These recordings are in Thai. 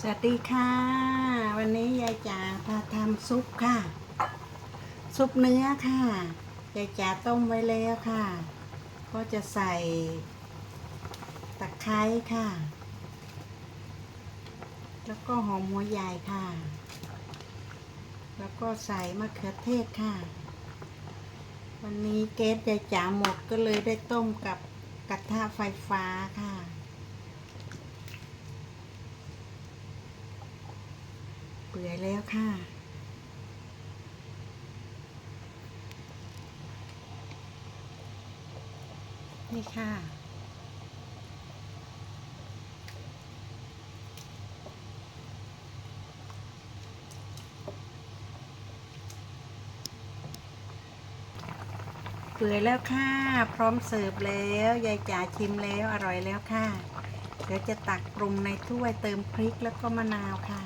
สวัสดีค่ะ วันนี้ยายจ๋าพาทำซุปค่ะ ซุปเนื้อค่ะยายจ๋าต้มไว้แล้วค่ะ ก็จะใส่ตะไคร้ค่ะ แล้วก็หอมหัวใหญ่ค่ะ แล้วก็ใส่มะเขือเทศค่ะ วันนี้เกสยายจ๋าหมดก็เลยได้ต้มกับกระทะไฟฟ้าค่ะ ปื่อยแล้วค่ะนี่ค่ะ เปื่อยแล้วค่ะ พร้อมเสิร์ฟแล้ว ยายจ๋าชิมแล้วอร่อยแล้วค่ะ เดี๋ยวจะตักปรุงในถ้วยเติมพริกแล้วก็มะนาวค่ะ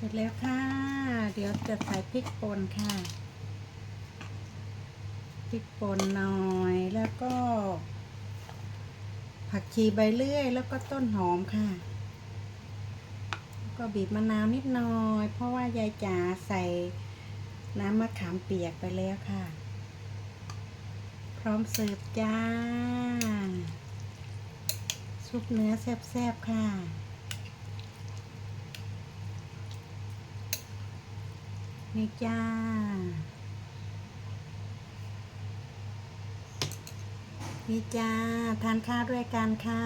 เสร็จแล้วค่ะ เดี๋ยวจะใส่พริกป่นค่ะ พริกป่นหน่อยแล้วก็ ผักชีใบเลื่อย แล้วก็ต้นหอมค่ะแล้วก็บีบมะนาวนิดหน่อย เพราะว่ายายจ๋าใส่น้ำมะขามเปียกไปแล้วค่ะ พร้อมเสิร์ฟจ้า ซุปเนื้อแซ่บๆค่ะ นี่จ้า นี่จ้า ทานข้าวด้วยกันค่ะ